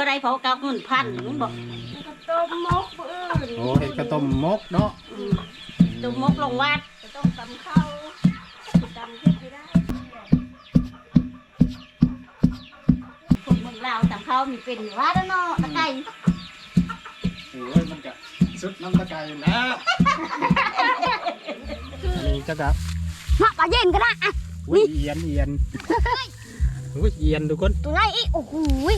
อได้เผากับหุ่นพันมึงบอกก็ต้มมกอื่นโอ้เห็ดกระต้มมกเนาะอืมตุมมกลงวัดก็ต้องตำข้าวตำเผ็ดไม่ได้พวกมึงลาวตำข้าวมีเป็นว่าแล้วเนาะตะไก่โอ้ยมันก็สุดน้ำตะไคร้นะอันนี้จะกับมาปลาเย็นก็ได้อะอุ้ยเอียนเอียนอุ้ยเอียนทุกคนตัวไรอีกโอ้โหโอ้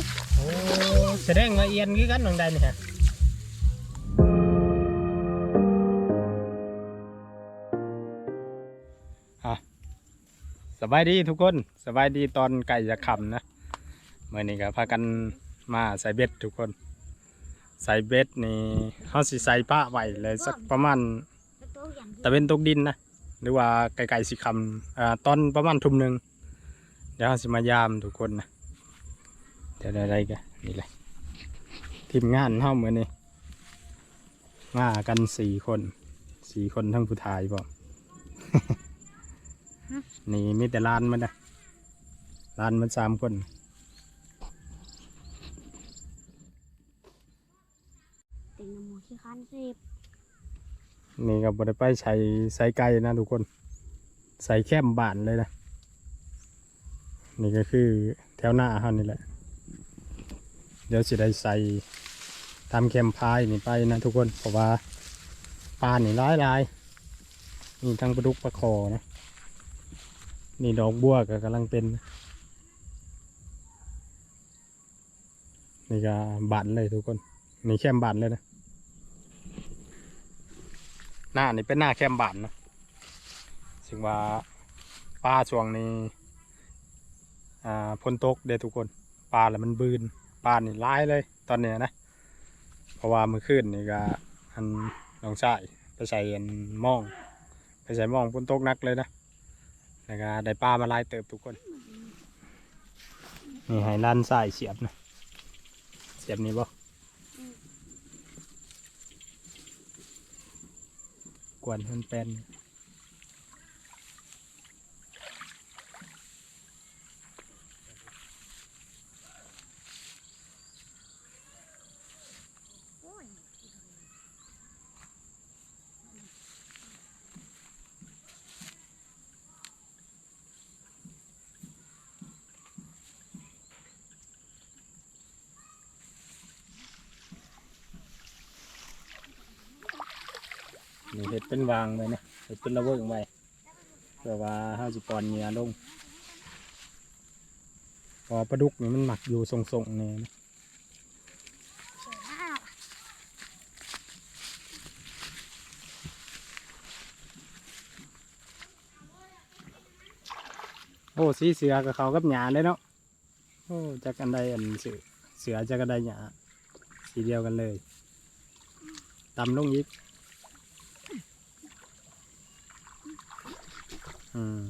แสดงว่าเอียนคือกันน้องใดนี่ฮะสบายดีทุกคนสบายดีตอนไก่จะขำนะเมื่อนี้ก็พากันมาใส่เบ็ดทุกคน ใส่เบ็ดนี่เขาสิใส่ป้าไว้เลยสักประมาณตัวอย่างตะเวนตกดินนะหรือว่าไก่ๆสิคำอ่าตอนประมาณทุ่มหนึ่งเดี๋ยวเราสิมายามทุกคนนะ เดี๋ยวอะไรกันนี่เลยทีมงานเท่าเหมือนนี่มากันสี่คนสี่คนทั้งผู้ชายบ่นี่มีแต่ลานมันนะลานมันสามคนติงน้ำมูขี้คันสิบนี่ก็บ่ได้ไปใช้ใส่ไก่นะทุกคน ใส่แคมบ้านเลยนะนี่ก็คือแถวหน้าเฮานี่แหละ เดี๋ยวสิได้ใส่ทำแคมพายนี่ไปนะทุกคนเพราะว่าปลานี่ร้ายลายๆนี่ทั้งปลาดุกปลาคอนะนี่ดอกบัวก็กำลังเป็น นี่ก็บานเลยทุกคนนี่แคมบานเลยนะหน้านี่เป็นหน้าแคมบานนะซึ่งว่าปลาช่วงนี้อ่าพ้นตกเด้ทุกคนปลาแล้วมันบืน ปลานี่ร้ายเลยตอนเนี้ยนะ เพราะว่ามื่อคืนนี่ก็อันน้องชายไปใส่อันมอง ไปใส่มองพ้นตกนักเลยนะแล้วก็ได้ปลามาลายเติบทุกคน นี่ให้ลั่นสายเสียบนะ เสียบนี่บ่กวนมันเป็นน เห็ดเป็นวางไว้นะเห็ดเป็นระเบิงไว้เพื่อว่าห้าสิปอนเหงียลงพอปลาดุกนี่มันหมักอยู่ทรงๆเนี่ยนะโอ้สีเสือกับเขากับหยาเลยเนาะโอ้จากกันใดอันเสือเสือจากกันใดหยาสีเดียวกันเลยตำลงยิก อืม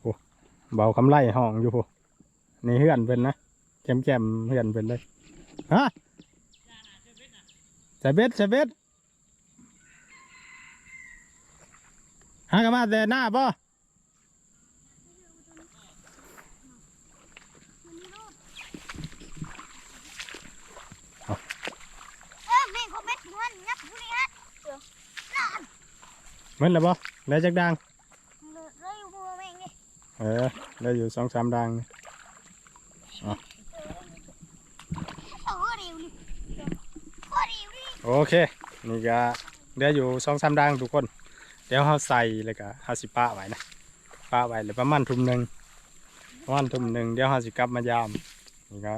โอ้เบาคำไล่ห้องอยู่พวนี่เฮือนเป็นนะแกมแกมเฮือนเป็นเลยฮะจะเบ็ดจะเบ็ดหากนมาแต่หน้าป่ะ เออแม่เขาเม็ดมันยักษ์ผู้นี้ฮะ เห มือนแล้วป่ะได้จักดังเลยอยู่บัวแม่งนี่เออได้อยู่สองสามดังเออเร็วนี่โคตรเร็วนี่โอเค นี่ก็ได้อยู่สองสามดังทุกคน เดี๋ยวเขาใส่เลยก็เขาสิป้าไว้นะป้าไว้เลยประมาณทุ่มหนึ่งประมาณทุ่มหนึ่งเดี๋ยวเขาสิกลับมายามนี่ก็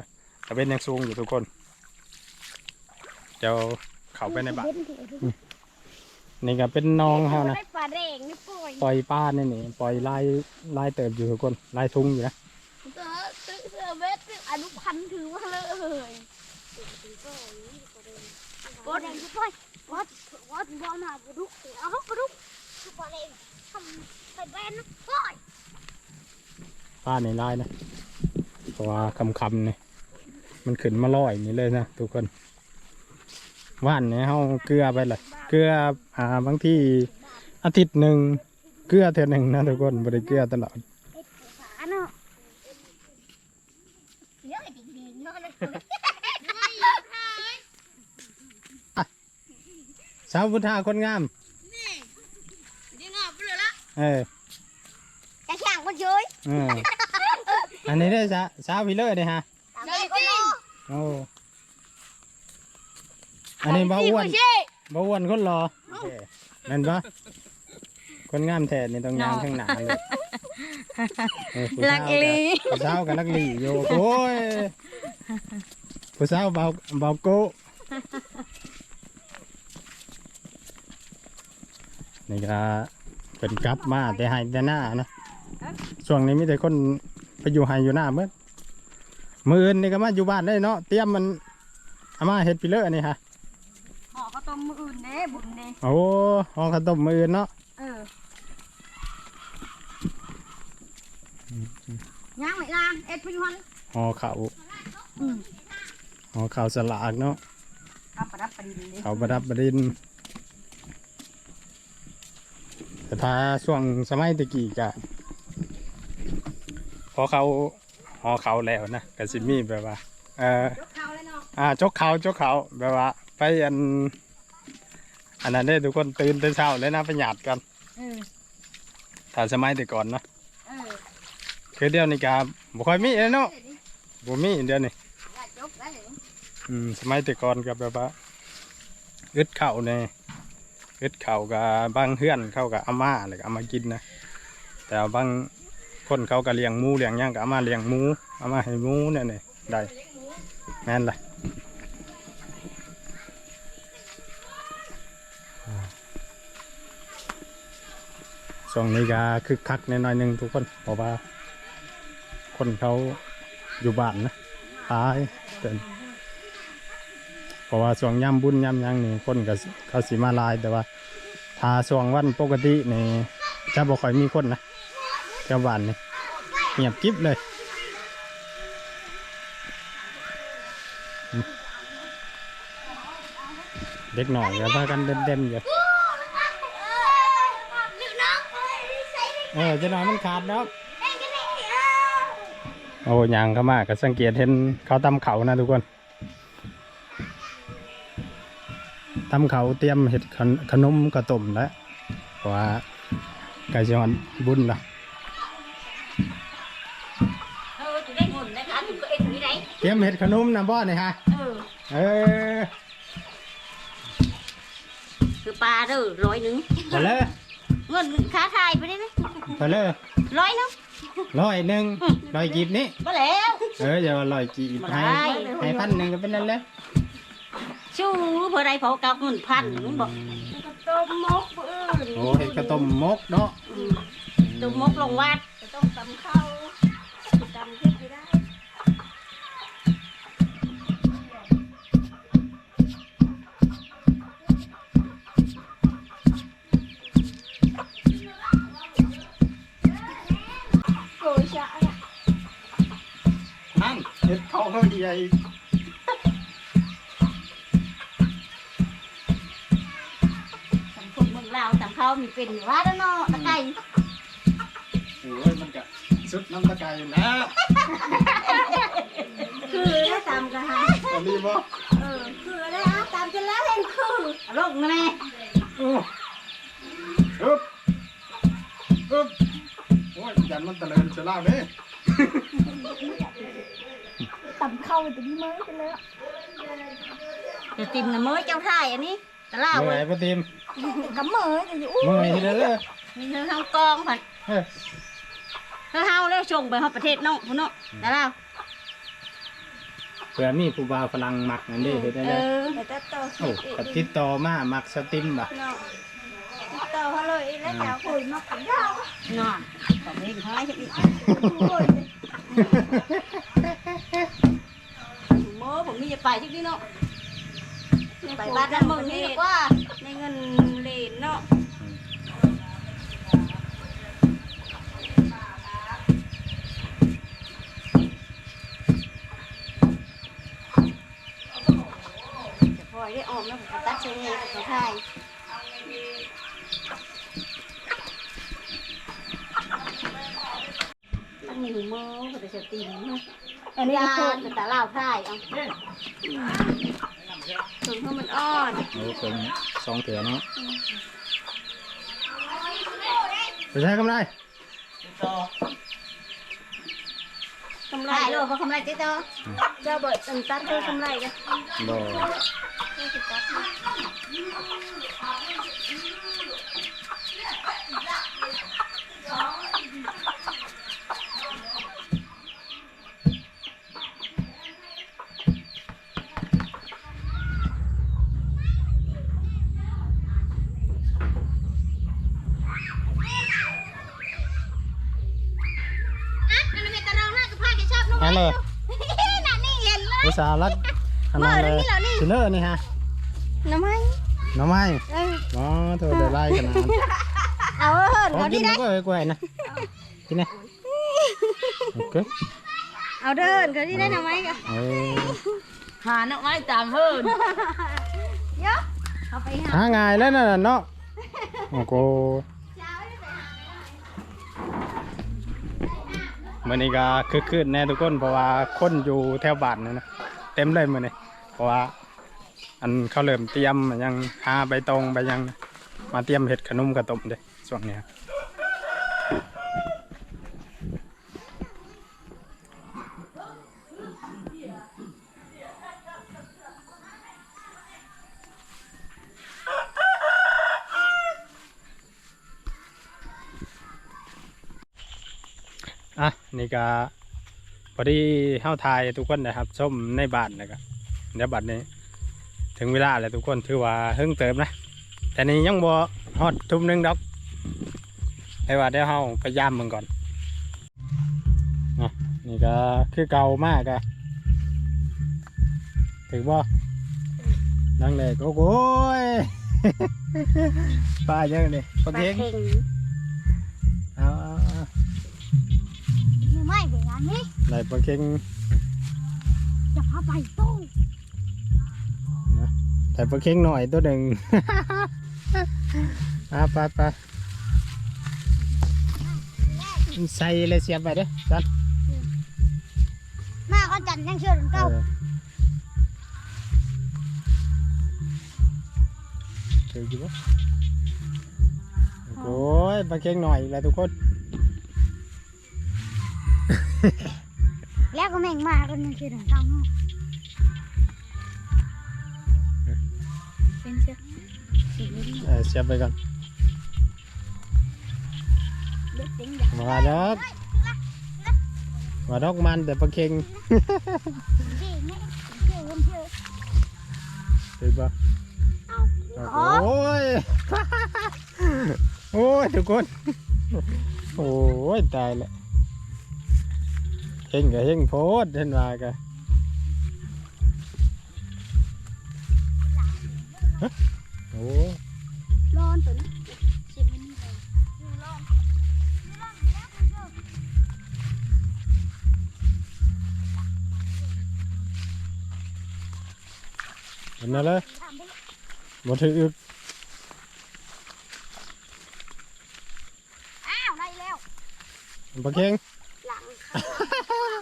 ตะเวนยังสูงอยู่ทุกคน เดี๋ยวเข้าไปในบ้าน นี่ก็เป็นน้องเขานะได้ปลาแดงนี่ปล่อยปล่อยป้านี่นี่ปล่อยลายลายเติบอยู่ทุกคนลายทุ่งอยู่นะเสือเสือเสือเม็ดอนุพันธ์ถือมาเลยปลาแดงที่ปล่อยวัดวัดบอลมาปลาดุกเอาปลาดุกปลาแดงทำเป็นแบนนะปล่อยป้าในลายนะเพราะว่าคำคำๆนี่มันขึ้นมาลอยนี่เลยนะทุกคนว่านเนี่ยเขาเกลือไปเลยเกลืออ่าบางที่อาทิตย์หนึ่งเกลือเท่าหนึ่งนะทุกคนบริเกลือตลอดเอ็ดขาเนาะเยอะดิสาวพุทธาคนงามดีงามไปเลยละเออกระช่างคนเฉยเอออันนี้ได้อสาสาวพี่เลอร์เลยฮะใช่คนรอโอ้อันนี้บ่อ้วน บ่อ้วนคนรอแม่นปะคนงามแท้นี่ต้องยางข้างหน้าเลยเออผู้สาวก็ผู้สาวกับลักลีอยู่โอ้ยผู้สาวเบาเบาโก้นี่ก็เป็นกลับมาแต่ให้แต่หน้านะช่วงนี้มีแต่คนไปอยู่ให้อยู่หน้าเมื่อมืออื่นนี่ก็มาอยู่บ้านได้เนาะเตรียมมันเอามาเฮ็ดปิเลอร์นี่ฮะ ห่อข้าวต้มมืออื่นเด้บุญเด้ โอ้ห้องข้าวต้มมืออื่นเนาะเออย่างไม่ลางเอ็ดพยุหันห่อข้าวอืมห่อข้าวสลากเนาะกับประดับประดินเด้ข้าวประดับประดินแต่ถ้าช่วงสมัยตะกี้ก็พอเขาห่อเขาวแล้วนะก็สิมีแบบว่า เออยกเขาเลยเนาะอ่าจกเขาจกเขาแบบว่า ไปอัน อันนั้นได้ทุกคนตื่นแต่เช้าเลยนะไปหยาดกันเออถ้าสมัยแต่ก่อนเนาะเออคือเดี๋ยวนี้ก็บ่ค่อยมีแล้วเนาะบ่มีเดี๋ยวนี้อยากจกได้เลยอืมสมัยแต่ก่อนก็แบบว่าอึดเข่าวเนี่ยอึดเข่าวกับบางเฮือนเขากับอาม่าเลยก็เอามากินนะแต่บางคนเขาก็เลี้ยงหมูเลี้ยงหย่างก็เอามาเลี้ยงหมูเอามาให้หมูเนี่ยนี่ได้แม่นละ ช่วงนี้ก็คึกคักในน้อยหนึ่งทุกคนเพราะว่า คนเขาอยู่บ้านนะตายเต็มเพราะว่าช่วงย่ำบุญย่ำยังนี่คนก็เขาสิมาลายแต่ว่าถ้าช่วงวันปกตินี่จะบ่ค่อยมีคนนะแถวบ้านนี่เงียบกริบเลยเด็กหน่อยก็พากันเด่นๆอยู่ นึกน้องใส่ เออจะหน่อยมันขาดเนาะได้กันได้โอ้ยางเข้ามาก็สังเกตเห็นเขาตำเขานะทุกคนตำเขาเตรียมเห็ดขนขนมกระต้มแล้วเพราะว่าไก่จังหวัดบุญละเออจะได้เงินนะคะถึงก็เอ็ดนี่ไหนเตรียมเห็ดขนมนะบ่เนี่ยฮะเออเออคือปลาเด้อร้อยหนึ่งไปเลยเงินค้าทายไปได้ไหม ไปเลยร้อยหนึง ร้อยหนึ่งร้อยกีบนี่มาแล้วเอออย่าว่าร้อยกีบบ่ให้ได้ให้พันหนึ่งก็เป็นนั่นเลยชู้เพื่อไรเผากับเงินพันมันบอกต้มมกปืนโอ้เห็ดกระต้มมกเนาะต้มมกลงวัด ต้องตำข้าวตำขึ้นไปได้โขาเขาใหญ่ตำคนเมืองลาวตำข้ามีเป็นว่าแล้วเนาะตะไคร้โอ้ยมันก็สุดน้ำตะไคร้แล้วคือได้ตำกันฮะอันนี้บ่เออคือได้ฮะตำจนแล้วเห็นคือลงนะแม่อึ๊บอึ๊บโอ้ยยันมันตะเลินเสยลาเด้ ต่ำเข้าตรงนี้มั้งไปเลยจะติมนะเมื่อเจ้าท่ายอันนี้ตะล่าเมื่เว้อยยปะติมกำเหมยจะอยู่อู้เมื่อยเด้อเด้อมีเธอทางกองผัดเฮ้ยเธอเฮาแล้วส่งไปฮอดประเทศน้องพุ่นเนาะตะล่าเผื่อมีผู้บ่าวฝรั่งมักนั่นเด้เฮ็ดได้เอเด้ออแต่จะโตโอ้ก็ติดต่อมามักสติมบ่ะเนาะโตเขาเลยแล้วจะคุยมากกับเรานอนก็ไม่เห็นท้ายจะอีกคุย เมื่อผมมีจะไปที่ นี่เนาะไปบ้านนั่นมึงนี่ดีกว่า ในเงินเหรียญเนาะ จะพลอยได้ออมแล้วผมก็ตัดเชื้อให้เขาท่ายตั้งนี้ หูมือเขาจะเสียตีนเนาะ อันนี้ ยา ก็คือ แต่ตาเล่าพายเอาถึงเขามันอ่อน โอ้เป็นสองเถื่อเนาะ ไปใช้กำไรกำไรโลกเขากำไรเจ๊เจ้าเจ้าเบิดตันตันเจ้ากำไรกันบ่ เจ้าสิตัด อะอันนั้นเป็นตะรองหน้ากับผ้าจะชอบนุ่ม อันเลย น่ะนี่เห็นเลย อุต ส่าห์รัดอันนั้นเลยสิเลอร์นี่ฮะน้ำมันหน้ำไม้เอออ๋อเธอได้ไล่กันนะเอาเหินขอเขากิดีนได้ก็เอ้ยกล้วยนะกินนะโอเคเอาเดินเขาดีได้น้ำมันกันเออหาน้ำมันตามเหินเยอะเอาไปหาหาง่ายแล้วนั่นน่ะเนาะโอ้โห มื่อนี้ก็คึกคืนแน่ทุกคนเพราะว่าคนอยู่แถวบ้านนี่นะเต็มเลยมื่อนี้เพราะว่า อันเขาเริ่มเตรียมยังหาใบตองใบยัง มาเตรียมเห็ดขนมกระต้มเลยช่วงนี้ นี่ก็พอดีเฮาทายทุกคนนะครับชมในบ้านนะครับเดี๋ยวบัดนี้ ถึงเวลาแล้วทุกคนถือว่าเฮิ่งเติมนะ แต่นี่ยังบ่ฮอดทุ่มหนึงดอกให้ว่าเดี๋ยวเฮาไปย่ามมึงก่อนนี่ก็คือเก่ามากอะถึงบ่นั่งเลยโอ้โหยป้าเยอะเลยปลาเค็ง ไหนปลาเค็งจะพาไปตู้แต่ปลาเค็งหน่อยตัวหนึ่ง อะไปไปใส่เลยเสียบไปเด้อจันหน้าก็จันยังเชื่อถึงเก้าเออถือกี่บ่โอ้ยปลาเค็งหน่อยแหละทุกคน แล้วก็แม่งมากันยังเชื่อถึงเก้าเนาะเป็นเชือกสีเหลืองเออเสียบไปก่อนเด็กเป็นอย่างมาดอกมาดอกมันแต่ปลาเค็งที่นี่เชื่อคนเชื่อถือบ่เอาโอ้ยโอ้ยทุกคนโอ้ยตายละ เฮงกับเฮงโพดเห็นว่ากะฮะโอ้ร้อนตัวนี้สิบมิลลิเลยร้อนร้อนแล้วเชื่อเห็นแล้วเลยทำไปเลยบ่ถืออึกอ้าวได้แล้วปลาเค็งหลังค่ะ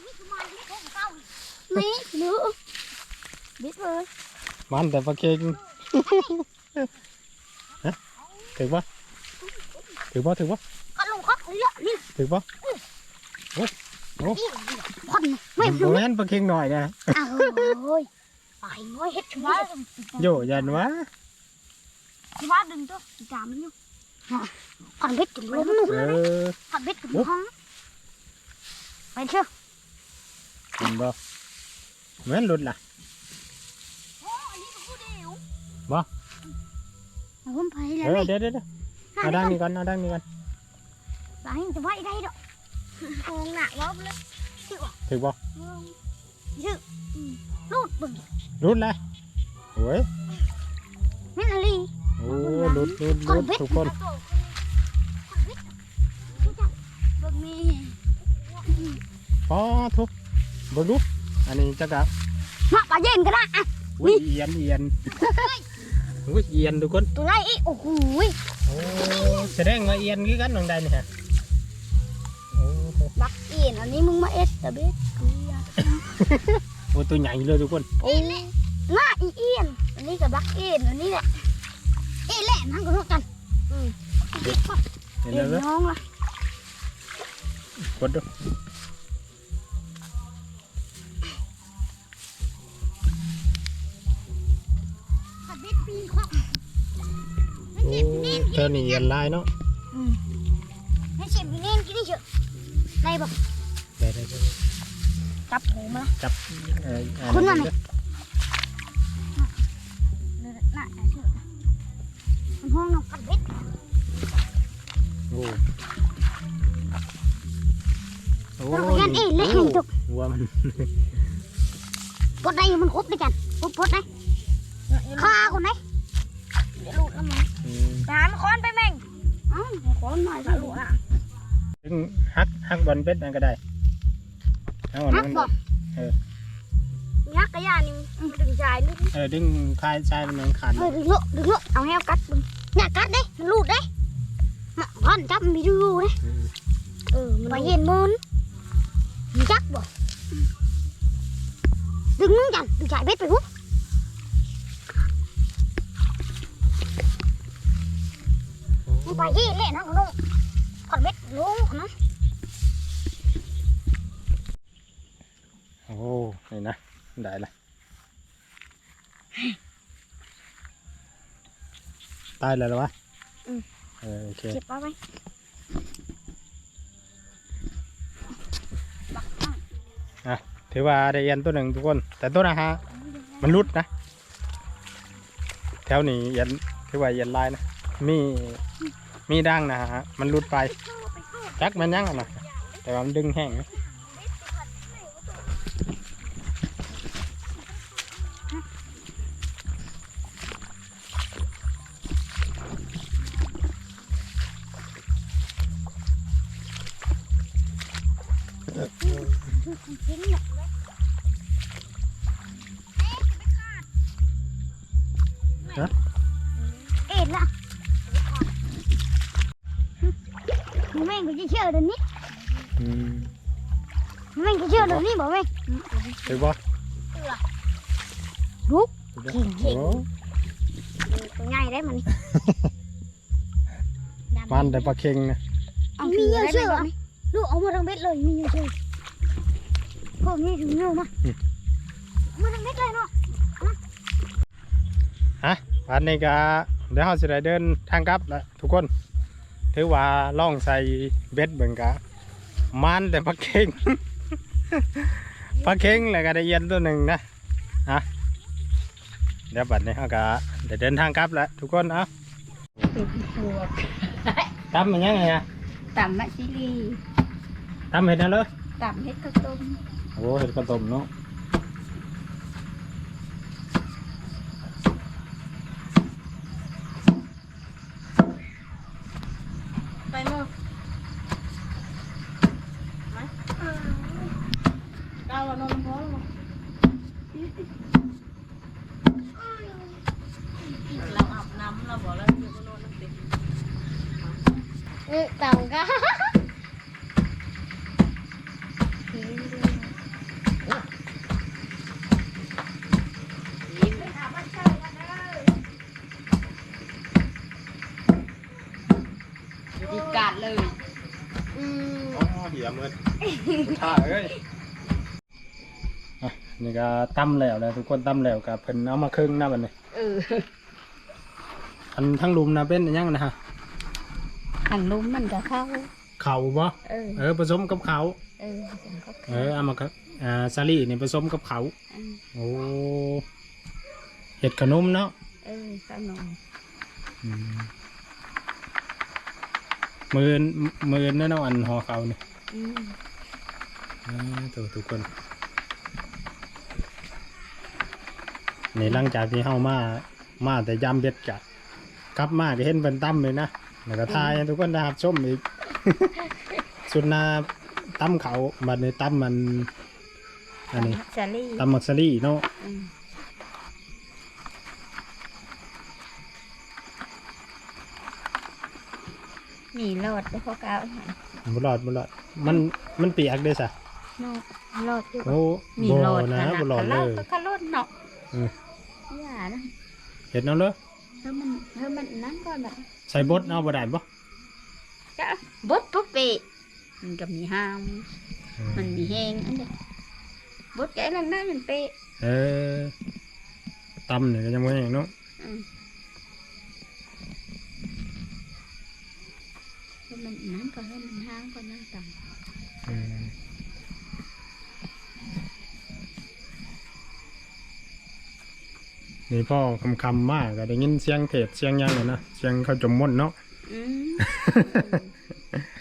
นี่คือมันที่ของเก้า นี่หนูบิ๊กเลยมันแต่ปลาเค็งฮะถือปะถือปะถือปะก็ลงก็เยอะนี่ถือปะนี่คนไม่รู้แม่นปลาเค็งหน่อยนะโอ้ยไปน้อยเฮ็ดถึงว่าโยยันวะที่ว่าดึงตัวจามอยู่คนเบ็ดถึงล้มนู่นเออคนเบ็ดถึงห้องไปเชื่อเห็นปะ เหมือนหลุดล่ะโอ้อันนี้ก็พูดเดียวบ่เอาผมไปแล้เอวอนี่เดี๋ยวเดี๋ยวเดี๋ยวเอาดังนี่ก่อนเอาดังนี่ก่อนหลังจะไว้ได้ดอกโงหนักรอบเลยถือปะชื่อลูดบึงหลุดเลยโอ้ยนี่นาลีโอ้หลุดหลุดหคนลุดเบ็ดทุกคนบึงนี่ปอทุกบลุก อันนี้จะกับมาปลาเย็นก็ได้อะอุ้ยเอียนเอียนอุ้ยเอียนทุกคนตัวไรอีโอ้โหโอ้แสดงว่าเอียนคือกันน้องใดนี่ฮะโอ้โหบักเอ็นอันนี้มึงมาเอ็ดตะเบ็ดกูอยากโอ้ตัวใหญ่เลยทุกคนโอ้หน้าอีเอ็นอันนี้กับบักเอ็นอันนี้แหละเอ็นแหละทั้งกันกันอืมเห็นเอ็แล้วนเลยน้องละกดดู โอ้เธอนี่ยันลายเนาะอืมให้เชฟมีเน่นกินนี่เฉอะได้บอกได้ได้ได้จับหูมาจับเอ่ออ่คุณว่าไงเด้อเลยน่าจะเฉอะมันห้องน้องกัดเบ็ดโอ้โอ้เราก็ยันเอ็นเละให้จุกวัวมันกดได้มันครบ ฮักบอลเป็ดนั่นก็ได้ฮักบอลนักมันบอกเออยักษ์กระยานี่มันดึงชายนี่เออดึงคลายชายมันยังขาดเออดึงเลอะดึงเลอะเอาแฮวกัดมึงเนี่ยกัดเด้มันหลุดเด้มาพันจับมันมีดูเด้อืมเออมันไปเห็นมันมันจักบ่ดึงมึงกันดึงชายเบ็ดไปพุ่งมันไปเห็นเล่นนะคุณลุงกัดเบ็ดลุงนะ โอ้ นี่นะ ได้ละตายแล้วเหรอวะเออโอเคเก็บเอาไว้ถือว่าได้เอียนตัวหนึ่งทุกคน แต่ตัวนะฮะ มันรุดนะ แถวนี้เอียนถือว่าเอียนลายนะ มี มีดังนะฮะ มันรุดไป จักมันยังอะนะแต่ว่ามันดึงแห้งนะ ได้มันนี่มันแต่ปลาเค็งนะเอามีเยอะเชื่อลูกเอามาทางเบ็ดเลยมีเยอะเชื่อพวกนี้ถึงเยอะมาเอามาทางเบ็ดเลยเนาะวันนี้ก็เดี๋ยวเราจะได้เดินทางกลับแล้วทุกคนถือว่าล่องใส่เบ็ดเบิ่งกะมันแต่ปลาเค็งปลาเค็งแล้วก็ได้เอียนตัวหนึ่งนะฮะเดี๋ยวบัดนี้เราก็ ได้เดินทางกลับแล้วทุกคนเอาตำมันยังไงอะต่ำมะชิลีตำเห็ดนะเลยต่ำเฮ็ดข้าวต้ม โอ้เห็ดกระต้มเนาะ ไปมือมาก้าวว่านอนพอแล้วเราอาบน้ำเราบอกแล้วเดี๋ยวก็นอนน้ำเป็ด เออเต่าก็ ดีกาดเลย อืม อ๋อ เหี้ยมืดท่าเอ้ยอะนี่ก็ตำแล้วแล้วทุกคนตำแล้วกับเพิ่นเอามาครึ่งนะบัดนี้เอออันทั้งลุมนะเป็นอันยังนะฮะหันนุ่มมันจะเข้า เข่าบ่เออ เออผสมกับเขาเออฉันก็เออเอามาครับอ่าซาลี่นี่ผสมกับเขาอืมโอ้เห็ดขนมเนาะเออขนมอืมมือนมือนเนาะเนาะอันหอเขาเนี่ยอืมอ่า ตัวทุกคนนี่หลังจากที่เฮามา มาแต่ยามเบ็ดกะกลับมาก็เห็นเป็นตั้มเลยนะแล้วก็ทายให้ทุกคนได้รับชมอีก สุดหนาตั้มเขาบัดนี้ตั้มมัน อันนี้สาลี่ตั้มมักซารี่เนาะอืมมีรอดแล้วพอก้าวหัน บุรอดบุรอด มันมันเปียกเด้ซะเนาะรอดอยู่ โอ้มีบ่รอดนะขนาดบ่รอดขะเลลายก็ขะลดเนาะอืมอย่านะเห็ดเนาะเด้อเธอมันเธอมันนั่นก่อนแบบใส่บดเอาบ่ได้บ่จ้ะบดปุ๊บเปะมันก็มีห้าม มันมีแห้งอันเดียวบดแกะลังนั้นมันเปะเออตำนี่ก็ยังบ่แห้งเนาะอืม มันนั่นก่อนแล้วมันห้างก่อนนั่งต่ำอืมนี่พ่อคำๆมากก็ได้ยินเสียงเทศเสียงหยังเลยนะเสียงเขาจมม่นเนาะอืม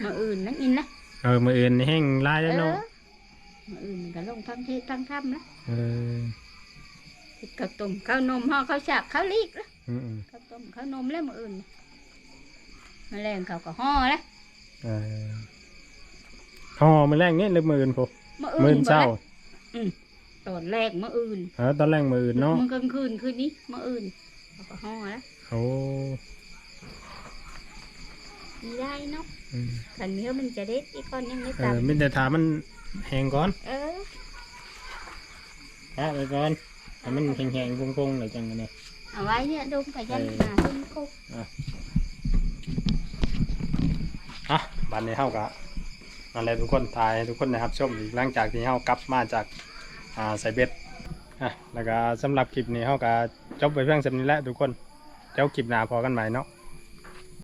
มาอื่นนั่นอินนะเออมืออื่นนี่แห้งลายเอแล้วอเนาะมาอื่นก็ลงทั้งเทศทั้งถ้ำนะเออเฮ็ดข้าวต้มข้าวนมห่อข้าวฉากข้าวลีกละอืมข้าวต้มข้าวนมแล้วมาอื่นน่ะ มาแรงเขาก็ห่อละๆเออห่อมือแรกนี่หรือมืออื่นพอมามือื่อนนเช้าบ่ละตอนแรกมาอื่นเออตอนแรกมืออื่นเนาะมันกลางคืนคืนนี้มาอื่นเขาก็ห่อละโอ้มีได้เนาะอืมขันเนื้อมันจะเด็ดอีกคนยังไม่เอตัอมิแต่ถามมันแห้งก่อนเออแอะไปก่อนให้มันแห้งๆพงๆเลยจังกันเนี่ย เอาไว้เนี่ยดมกับยันเออหาต้นคุกอะ บันนี้เฮากะนั่นแหละทุกคนทายทุกคนนะครับชมอีกหลังจากที่เฮากลับมาจากอ่าใส่เบ็ดอะแล้วก็สำหรับคลิปนี้เฮากะจบไปเพียงสำนี้แหละทุกคนเจ้าคลิปหน้าพอกันใหม่เนาะ